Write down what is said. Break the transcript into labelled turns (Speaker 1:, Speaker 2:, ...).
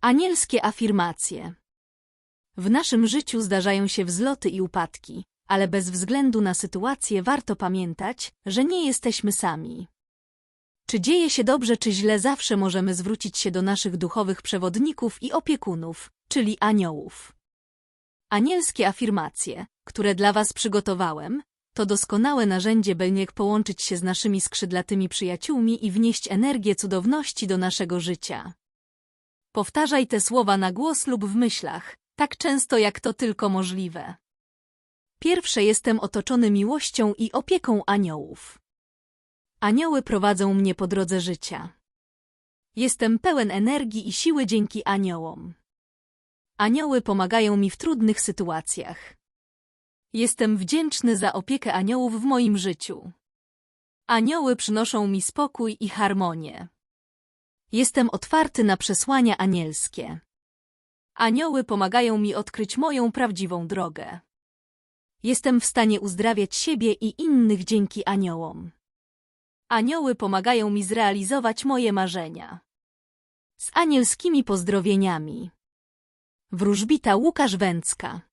Speaker 1: Anielskie afirmacje. W naszym życiu zdarzają się wzloty i upadki, ale bez względu na sytuację warto pamiętać, że nie jesteśmy sami. Czy dzieje się dobrze, czy źle, zawsze możemy zwrócić się do naszych duchowych przewodników i opiekunów, czyli aniołów. Anielskie afirmacje, które dla Was przygotowałem, to doskonałe narzędzie, by niech połączyć się z naszymi skrzydlatymi przyjaciółmi i wnieść energię cudowności do naszego życia. Powtarzaj te słowa na głos lub w myślach, tak często jak to tylko możliwe. Pierwsze jestem otoczony miłością i opieką aniołów. Anioły prowadzą mnie po drodze życia. Jestem pełen energii i siły dzięki aniołom. Anioły pomagają mi w trudnych sytuacjach. Jestem wdzięczny za opiekę aniołów w moim życiu. Anioły przynoszą mi spokój i harmonię. Jestem otwarty na przesłania anielskie. Anioły pomagają mi odkryć moją prawdziwą drogę. Jestem w stanie uzdrawiać siebie i innych dzięki aniołom. Anioły pomagają mi zrealizować moje marzenia. Z anielskimi pozdrowieniami. Wróżbita Łukasz Węcka